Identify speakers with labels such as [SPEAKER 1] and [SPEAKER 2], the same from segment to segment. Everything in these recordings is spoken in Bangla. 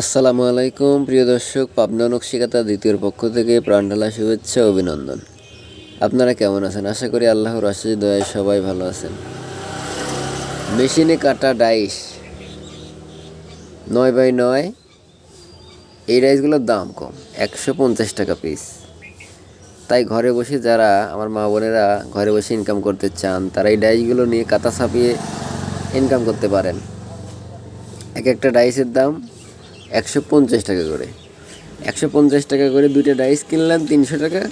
[SPEAKER 1] আসসালামু আলাইকুম, প্রিয় দর্শক, পাবনা নকশিকাতা দ্বিতীয় পক্ষ থেকে প্রাণঢালা শুভেচ্ছা অভিনন্দন। আপনারা কেমন আছেন? আশা করি আল্লাহর আশিস দয়ায় সবাই ভালো আছেন। মেশিনে কাটা ডাইস নয় বাই নয়, এই ডাইসগুলোর দাম কম, একশো পঞ্চাশ টাকা পিস তাই ঘরে বসে যারা আমার মা বোনেরা ঘরে বসে ইনকাম করতে চান, তারা এই ডাইসগুলো নিয়ে কাতা ছাপিয়ে ইনকাম করতে পারেন। এক একটা ডাইসের দাম একশো পঞ্চাশ টাকা করে। একশো পঞ্চাশ টাকা করে দুইটা ডাইস কিনলাম, তিনশো টাকা।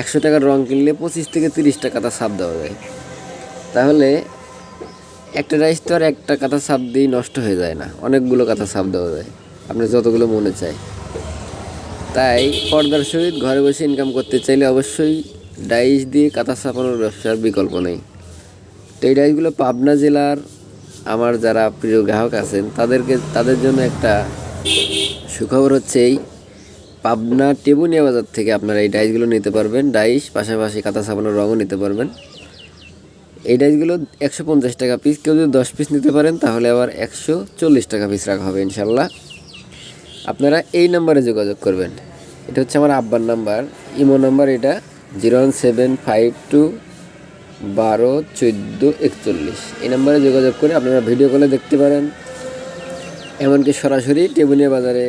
[SPEAKER 1] একশো টাকার রং কিনলে পঁচিশ থেকে তিরিশ টাকা তা ছাপ দেওয়া যায়। তাহলে একটা ডাইস তো আর একটা কাঁথা ছাপ দিয়েই নষ্ট হয়ে যায় না, অনেকগুলো কাঁথা ছাপ দেওয়া যায় আপনি যতগুলো মনে চায়। তাই পর্দার সহিত ঘরে বসে ইনকাম করতে চাইলে অবশ্যই ডাইস দিয়ে কাঁথা ছাপানোর ব্যবসার বিকল্প নেই। তো এই ডাইসগুলো পাবনা জেলার আমার যারা প্রিয় গ্রাহক আছেন, তাদেরকে, তাদের জন্য একটা সুখবর হচ্ছে এই পাবনা টেবুনিয়া বাজার থেকে আপনারা এই ডাইসগুলো নিতে পারবেন। ডাইস, পাশাপাশি কাঁথা ছাপানোর রঙও নিতে পারবেন। এই ডাইসগুলো একশো পঞ্চাশ টাকা পিস কেউ যদি দশ পিস নিতে পারেন, তাহলে আবার একশো চল্লিশ টাকা পিস রাখা হবে ইনশাল্লাহ আপনারা এই নাম্বারে যোগাযোগ করবেন। এটা হচ্ছে আমার আব্বার নাম্বার। ইমো নাম্বার এটা zero one seven five two বারো চোদ্দ একচল্লিশ। এই নাম্বারে যোগাযোগ করে আপনারা ভিডিও কলে দেখতে পারেন। এমনকি সরাসরি টেবুনিয়া বাজারে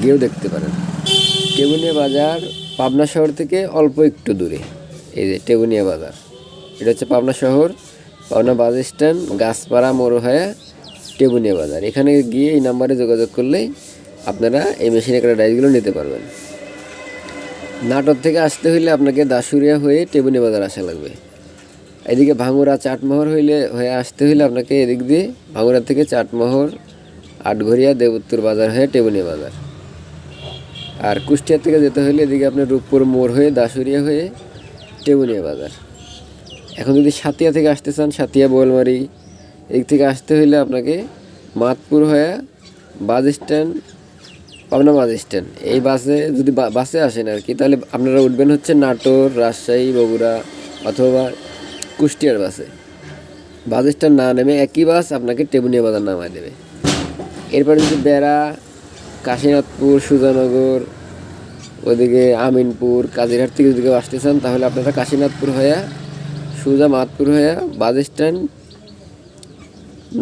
[SPEAKER 1] গিয়েও দেখতে পারেন। টেবুনিয়া বাজার পাবনা শহর থেকে অল্প একটু দূরে। এই যে টেবুনিয়া বাজার। এটা হচ্ছে পাবনা শহর, পাবনা বাস স্ট্যান্ড, গাছপাড়া মোড় হয়ে টেবুনিয়া বাজার। এখানে গিয়ে এই নাম্বারে যোগাযোগ করলেই আপনারা এই মেশিনে কাটা ডাইসগুলো নিতে পারবেন। নাটোর থেকে আসতে হইলে আপনাকে দাসুরিয়া হয়ে টেবুনিয়া বাজার আসা লাগবে। এদিকে ভাঙুরা চাটমোহর হইলে, হয়ে আসতে হইলে আপনাকে এদিক দিয়ে ভাঙুরা থেকে চাটমোহর, আটঘরিয়া, দেবোত্তর বাজার হয়ে টেবুনিয়া বাজার। আর কুষ্টিয়া থেকে যেতে হলে এদিকে আপনার রূপপুর মোড় হয়ে দাসুরিয়া হয়ে টেবুনিয়া বাজার। এখন যদি সাতিয়া থেকে আসতে চান, সাতিয়া, বোয়ালমারি এদিক থেকে আসতে হইলে আপনাকে মাতপুর হয়ে bus stand, Pabna bus stand. এই বাসে যদি বাসে আসেন আর কি, তাহলে আপনারা উঠবেন হচ্ছে নাটোর, রাজশাহী, বগুড়া অথবা কুষ্টিয়ার বাসে। বাস স্ট্যান্ড না নেমে একই বাস আপনাকে টেবুনিয়া বাজার নামায় দেবে। এরপরে যদি বেড়া কাশীনাথপুর, সুজানগর, ওইদিকে আমিনপুর, কাজিরহাট থেকে যদি আসতে চান, তাহলে আপনারা কাশীনাথপুর হয়ে, সুজা মাতপুর হয়ে বাস স্ট্যান্ড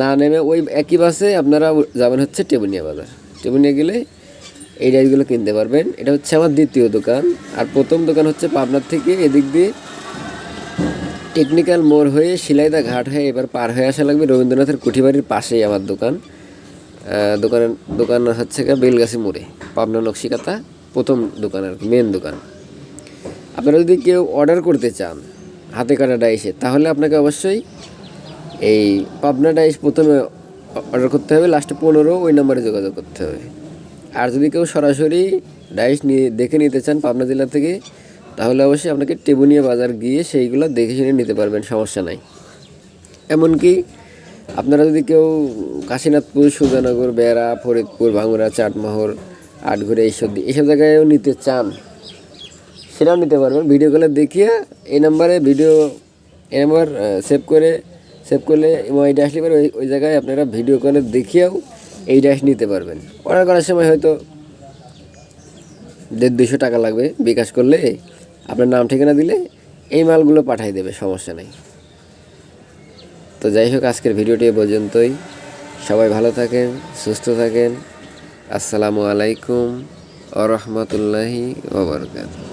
[SPEAKER 1] না নেমে ওই একই বাসে আপনারা যাবেন হচ্ছে টেবুনিয়া বাজার। টেবুনিয়া গেলে এই ডাইসগুলো কিনতে পারবেন। এটা হচ্ছে আমার দ্বিতীয় দোকান। আর প্রথম দোকান হচ্ছে পাবনার থেকে এদিক দিয়ে টেকনিক্যাল মোড় হয়ে শিলাইদা ঘাট হয়ে এবার পার হয়ে আসা লাগবে রবীন্দ্রনাথের কুঠিবাড়ির পাশেই আমার দোকান। দোকানের, দোকান হচ্ছে গিয়ে বেলগাছি মোড়ে, পাবনা নকশিকাতা, প্রথম দোকান আর কি মেন দোকান। আপনারা যদি কেউ অর্ডার করতে চান হাতে কাটা ডাইসে তাহলে আপনাকে অবশ্যই এই পাবনা ডাইস প্রথমে অর্ডার করতে হবে লাস্টে পনেরো, ওই নাম্বারে যোগাযোগ করতে হবে। আর যদি কেউ সরাসরি ডাইস নিয়ে, দেখে নিতে চান পাবনা জেলা থেকে, তাহলে অবশ্যই আপনাকে টেবুনিয়া বাজার গিয়ে সেইগুলো দেখে শুনে নিতে পারবেন, সমস্যা নাই। এমনকি আপনারা যদি কেউ কাশীনাথপুর, সুজানগর, বেড়া, ফরিদপুর ভাঙুরা চাটমোহর, আটঘরে এইসব এইসব জায়গায়ও নিতে চান, সেটাও নিতে পারবেন। ভিডিও কলে দেখিয়ে এই নাম্বারে ভিডিও, এই নাম্বার সেভ করে সেভ করলে এই ড্যাশ লিভার ওই ওই জায়গায় আপনারা ভিডিও কলে দেখিয়েও এই ড্যাশ নিতে পারবেন। অর্ডার করার সময় হয়তো দেড় দুশো টাকা লাগবে। বিকাশ করলে আপনার নাম ঠিকানা দিলে এই মালগুলো পাঠিয়ে দেবে, সমস্যা নেই। তো যাই হোক, আজকের ভিডিওটি এ পর্যন্তই। সবাই ভালো থাকেন, সুস্থ থাকেন। আসসালামু আলাইকুম আ রহমতুল্লাহি ওবরকাত।